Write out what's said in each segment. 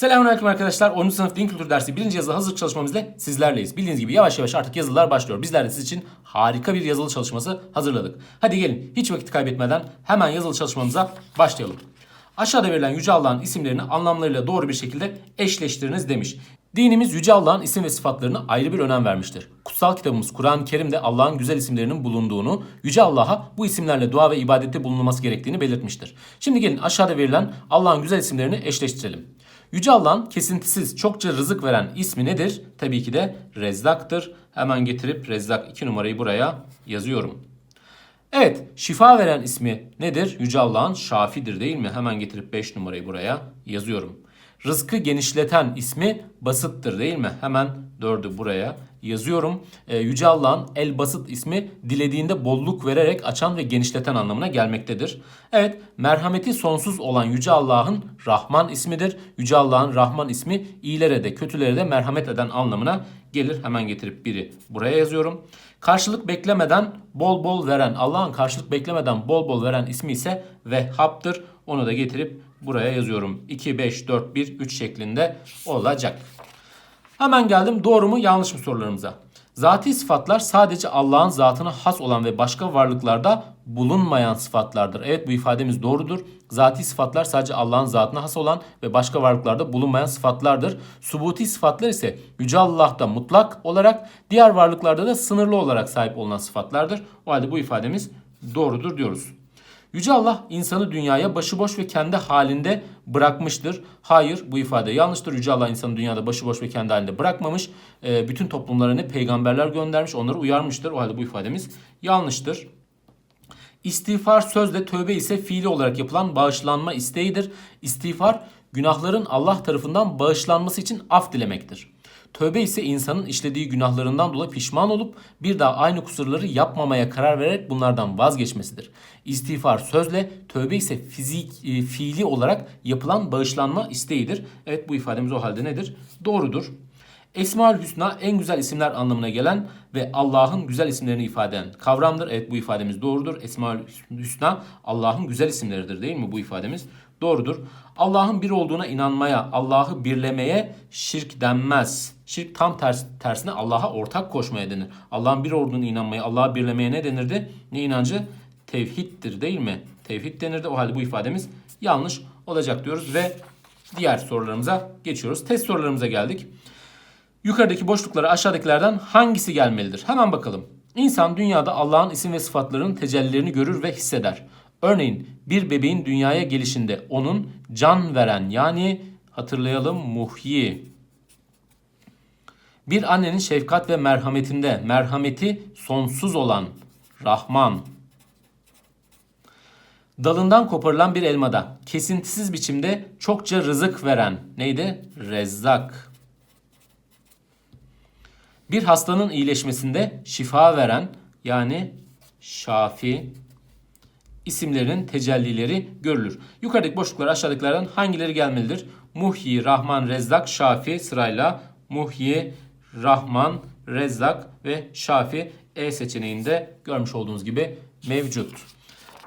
Selamünaleyküm arkadaşlar. 10. sınıf din kültürü dersi 1. yazılı hazırlık çalışmamızla sizlerleyiz. Bildiğiniz gibi yavaş yavaş artık yazılılar başlıyor. Bizler de siz için harika bir yazılı çalışması hazırladık. Hadi gelin hiç vakit kaybetmeden hemen yazılı çalışmamıza başlayalım. Aşağıda verilen Yüce Allah'ın isimlerini anlamlarıyla doğru bir şekilde eşleştiriniz demiş. Dinimiz Yüce Allah'ın isim ve sıfatlarına ayrı bir önem vermiştir. Kutsal kitabımız Kur'an-ı Kerim'de Allah'ın güzel isimlerinin bulunduğunu, Yüce Allah'a bu isimlerle dua ve ibadette bulunulması gerektiğini belirtmiştir. Şimdi gelin aşağıda verilen Allah'ın güzel isimlerini eşleştirelim. Yüce Allah'ın kesintisiz çokça rızık veren ismi nedir? Tabii ki de Rezzak'tır. Hemen getirip Rezzak 2 numarayı buraya yazıyorum. Evet, şifa veren ismi nedir? Yüce Allah'ın Şafidir değil mi? Hemen getirip 5 numarayı buraya yazıyorum. Rızkı genişleten ismi basıttır değil mi? Hemen 4'ü buraya yazıyorum. Ee, Yüce Allah'ın El Basıt ismi dilediğinde bolluk vererek açan ve genişleten anlamına gelmektedir. Evet, merhameti sonsuz olan Yüce Allah'ın Rahman ismidir. Yüce Allah'ın Rahman ismi iyilere de kötülere de merhamet eden anlamına gelir. Hemen getirip biri buraya yazıyorum. Karşılık beklemeden bol bol veren, Allah'ın karşılık beklemeden bol bol veren ismi ise Vehhab'dır. Onu da getirip buraya yazıyorum. 2, 5, 4, 1, 3 şeklinde olacak. Hemen geldim doğru mu yanlış mı sorularımıza. Zati sıfatlar sadece Allah'ın zatına has olan ve başka varlıklarda bulunmayan sıfatlardır. Evet bu ifademiz doğrudur. Zati sıfatlar sadece Allah'ın zatına has olan ve başka varlıklarda bulunmayan sıfatlardır. Subuti sıfatlar ise Yüce Allah'ta mutlak olarak diğer varlıklarda da sınırlı olarak sahip olunan sıfatlardır. O halde bu ifademiz doğrudur diyoruz. Yüce Allah insanı dünyaya başıboş ve kendi halinde bırakmıştır. Hayır bu ifade yanlıştır. Yüce Allah insanı dünyada başıboş ve kendi halinde bırakmamış. Ee, bütün toplumlara ne peygamberler göndermiş onları uyarmıştır. O halde bu ifademiz yanlıştır. İstiğfar sözle tövbe ise fiili olarak yapılan bağışlanma isteğidir. İstiğfar günahların Allah tarafından bağışlanması için af dilemektir. Tövbe ise insanın işlediği günahlarından dolayı pişman olup bir daha aynı kusurları yapmamaya karar vererek bunlardan vazgeçmesidir. İstiğfar sözle, tövbe ise fizik, e, fiili olarak yapılan bağışlanma isteğidir. Evet bu ifademiz o halde nedir? Doğrudur. Esmaül Hüsna en güzel isimler anlamına gelen ve Allah'ın güzel isimlerini ifade eden kavramdır. Evet bu ifademiz doğrudur. Esmaül Hüsna Allah'ın güzel isimleridir değil mi bu ifademiz? Doğrudur. Allah'ın bir olduğuna inanmaya, Allah'ı birlemeye şirk denmez. Şirk tam ters, tersine Allah'a ortak koşmaya denir. Allah'ın bir olduğuna inanmaya, Allah'ı birlemeye ne denirdi? Ne inancı? Tevhiddir değil mi? Tevhid denirdi. O halde bu ifademiz yanlış olacak diyoruz ve diğer sorularımıza geçiyoruz. Test sorularımıza geldik. Yukarıdaki boşluklara aşağıdakilerden hangisi gelmelidir? Hemen bakalım. İnsan dünyada Allah'ın isim ve sıfatlarının tecellilerini görür ve hisseder. Örneğin bir bebeğin dünyaya gelişinde onun can veren yani hatırlayalım muhyi. Bir annenin şefkat ve merhametinde merhameti sonsuz olan Rahman. Dalından koparılan bir elmada kesintisiz biçimde çokça rızık veren neydi? Rezzak. Bir hastanın iyileşmesinde şifa veren yani şafi isimlerinin tecellileri görülür. Yukarıdaki boşluklar aşağıdakilerden hangileri gelmelidir? Muhyi, Rahman, Rezzak, Şafi sırayla Muhyi, Rahman, Rezzak ve Şafi E seçeneğinde görmüş olduğunuz gibi mevcut.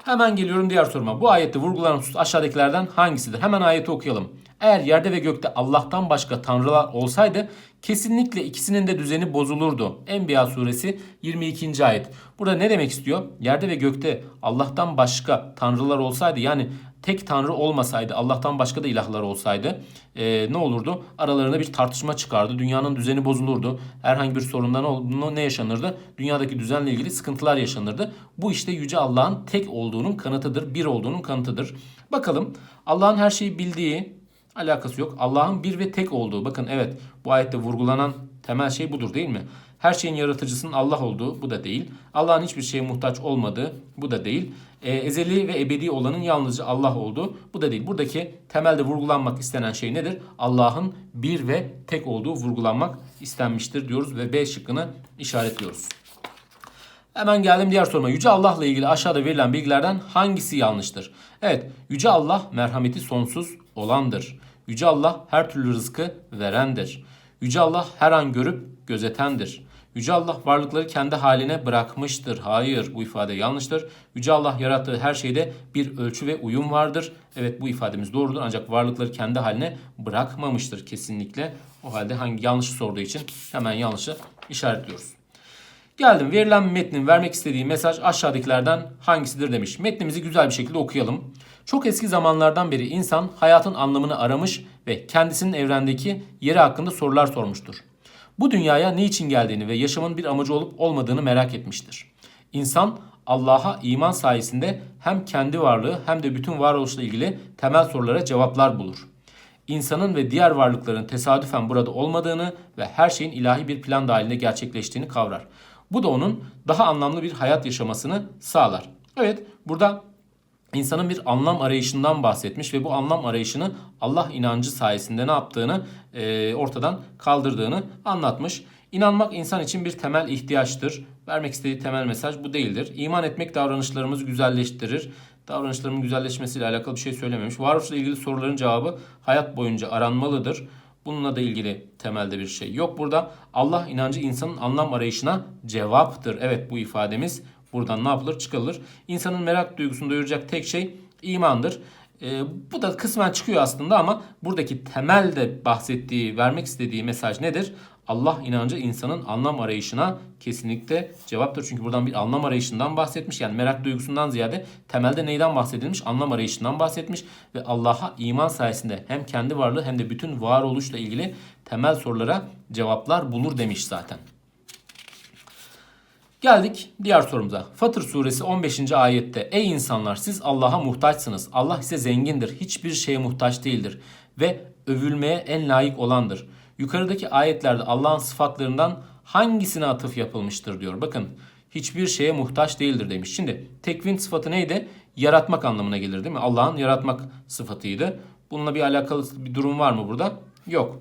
Hemen geliyorum diğer soruma. Bu ayette vurgulanan husus aşağıdakilerden hangisidir? Hemen ayeti okuyalım. Eğer yerde ve gökte Allah'tan başka tanrılar olsaydı kesinlikle ikisinin de düzeni bozulurdu. Enbiya suresi 22. ayet. Burada ne demek istiyor? Yerde ve gökte Allah'tan başka tanrılar olsaydı yani tek tanrı olmasaydı Allah'tan başka da ilahlar olsaydı e, ne olurdu? Aralarında bir tartışma çıkardı. Dünyanın düzeni bozulurdu. Herhangi bir sorundan ne yaşanırdı? Dünyadaki düzenle ilgili sıkıntılar yaşanırdı. Bu işte Yüce Allah'ın tek olduğunun kanıtıdır. Bir olduğunun kanıtıdır. Bakalım Allah'ın her şeyi bildiği, alakası yok. Allah'ın bir ve tek olduğu. Bakın evet bu ayette vurgulanan temel şey budur değil mi? Her şeyin yaratıcısının Allah olduğu bu da değil. Allah'ın hiçbir şeye muhtaç olmadığı bu da değil. Ee, ezeli ve ebedi olanın yalnızca Allah olduğu bu da değil. Buradaki temelde vurgulanmak istenen şey nedir? Allah'ın bir ve tek olduğu vurgulanmak istenmiştir diyoruz ve B şıkkını işaretliyoruz. Hemen geldim diğer soruma. Yüce Allah'la ilgili aşağıda verilen bilgilerden hangisi yanlıştır? Evet, Yüce Allah merhameti sonsuz olandır. Yüce Allah her türlü rızkı verendir. Yüce Allah her an görüp gözetendir. Yüce Allah varlıkları kendi haline bırakmıştır. Hayır bu ifade yanlıştır. Yüce Allah yarattığı her şeyde bir ölçü ve uyum vardır. Evet bu ifademiz doğrudur ancak varlıkları kendi haline bırakmamıştır kesinlikle. O halde hangi yanlış sorduğu için hemen yanlışı işaretliyoruz. Geldim verilen metnin vermek istediği mesaj aşağıdakilerden hangisidir demiş. Metnimizi güzel bir şekilde okuyalım. Çok eski zamanlardan beri insan hayatın anlamını aramış ve kendisinin evrendeki yeri hakkında sorular sormuştur. Bu dünyaya niçin geldiğini ve yaşamın bir amacı olup olmadığını merak etmiştir. İnsan Allah'a iman sayesinde hem kendi varlığı hem de bütün varoluşla ilgili temel sorulara cevaplar bulur. İnsanın ve diğer varlıkların tesadüfen burada olmadığını ve her şeyin ilahi bir plan dahilinde gerçekleştiğini kavrar. Bu da onun daha anlamlı bir hayat yaşamasını sağlar. Evet, burada insanın bir anlam arayışından bahsetmiş ve bu anlam arayışını Allah inancı sayesinde ne yaptığını e, ortadan kaldırdığını anlatmış. İnanmak insan için bir temel ihtiyaçtır. Vermek istediği temel mesaj bu değildir. İman etmek davranışlarımızı güzelleştirir. Davranışlarımın güzelleşmesiyle alakalı bir şey söylememiş. Varoluşla ilgili soruların cevabı hayat boyunca aranmalıdır. Bununla da ilgili temelde bir şey yok burada. Allah inancı insanın anlam arayışına cevaptır. Evet bu ifademiz buradan ne yapılır? Çıkarılır. İnsanın merak duygusunu doyuracak tek şey imandır. Ee, bu da kısmen çıkıyor aslında ama buradaki temelde bahsettiği, vermek istediği mesaj nedir? Allah inancı insanın anlam arayışına kesinlikle cevaptır. Çünkü buradan bir anlam arayışından bahsetmiş. Yani merak duygusundan ziyade temelde neyden bahsedilmiş? Anlam arayışından bahsetmiş. Ve Allah'a iman sayesinde hem kendi varlığı hem de bütün varoluşla ilgili temel sorulara cevaplar bulur demiş zaten. Geldik diğer sorumuza. Fatır suresi 15. ayette Ey insanlar siz Allah'a muhtaçsınız. Allah ise zengindir. Hiçbir şeye muhtaç değildir. Ve övülmeye en layık olandır. Yukarıdaki ayetlerde Allah'ın sıfatlarından hangisine atıf yapılmıştır diyor. Bakın hiçbir şeye muhtaç değildir demiş. Şimdi tekvin sıfatı neydi? Yaratmak anlamına gelir değil mi? Allah'ın yaratmak sıfatıydı. Bununla bir alakalı bir durum var mı burada? Yok.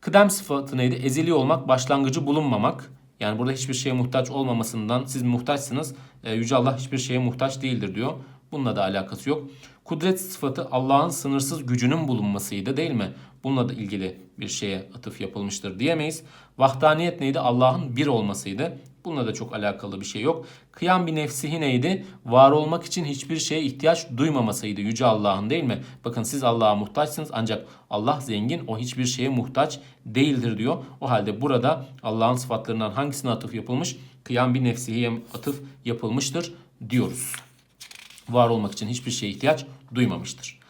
Kıdem sıfatı neydi? Ezeli olmak, başlangıcı bulunmamak. Yani burada hiçbir şeye muhtaç olmamasından siz muhtaçsınız. E, Yüce Allah hiçbir şeye muhtaç değildir diyor. Bununla da alakası yok. Kudret sıfatı Allah'ın sınırsız gücünün bulunmasıydı değil mi? Bununla da ilgili bir şeye atıf yapılmıştır diyemeyiz. Vahdaniyet neydi? Allah'ın bir olmasıydı. Bununla da çok alakalı bir şey yok. Kıyam bir nefsihi neydi? Var olmak için hiçbir şeye ihtiyaç duymamasıydı Yüce Allah'ın değil mi? Bakın siz Allah'a muhtaçsınız ancak Allah zengin o hiçbir şeye muhtaç değildir diyor. O halde burada Allah'ın sıfatlarından hangisine atıf yapılmış? Kıyam bir nefsihiye atıf yapılmıştır diyoruz. Var olmak için hiçbir şeye ihtiyaç duymamıştır.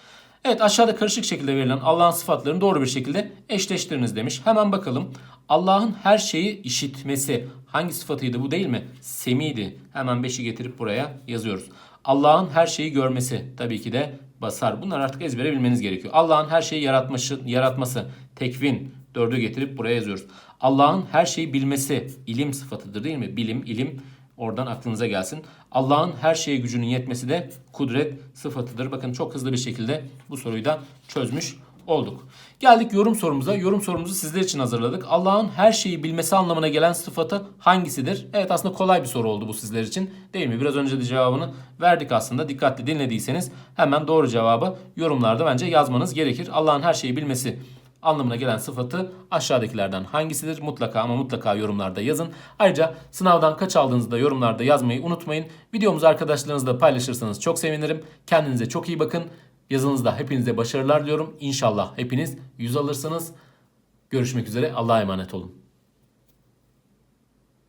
Evet aşağıda karışık şekilde verilen Allah'ın sıfatlarını doğru bir şekilde eşleştiriniz demiş. Hemen bakalım. Allah'ın her şeyi işitmesi hangi sıfatıydı bu değil mi? Semiydi. Hemen 5'i getirip buraya yazıyoruz. Allah'ın her şeyi görmesi tabii ki de basar. Bunlar artık ezbere bilmeniz gerekiyor. Allah'ın her şeyi yaratması, yaratması tekvin dördü getirip buraya yazıyoruz. Allah'ın her şeyi bilmesi ilim sıfatıdır değil mi? Bilim, ilim oradan aklınıza gelsin. Allah'ın her şeye gücünün yetmesi de kudret sıfatıdır. Bakın çok hızlı bir şekilde bu soruyu da çözmüş olduk. Geldik yorum sorumuza. Yorum sorumuzu sizler için hazırladık. Allah'ın her şeyi bilmesi anlamına gelen sıfatı hangisidir? Evet aslında kolay bir soru oldu bu sizler için. Değil mi? Biraz önce de cevabını verdik aslında. Dikkatli dinlediyseniz hemen doğru cevabı yorumlarda bence yazmanız gerekir. Allah'ın her şeyi bilmesi anlamına gelen sıfatı aşağıdakilerden hangisidir? Mutlaka ama mutlaka yorumlarda yazın. Ayrıca sınavdan kaç aldığınızı da yorumlarda yazmayı unutmayın. Videomuzu arkadaşlarınızla paylaşırsanız çok sevinirim. Kendinize çok iyi bakın. Yazınızda hepinize başarılar diliyorum. İnşallah hepiniz yüz alırsınız. Görüşmek üzere. Allah'a emanet olun.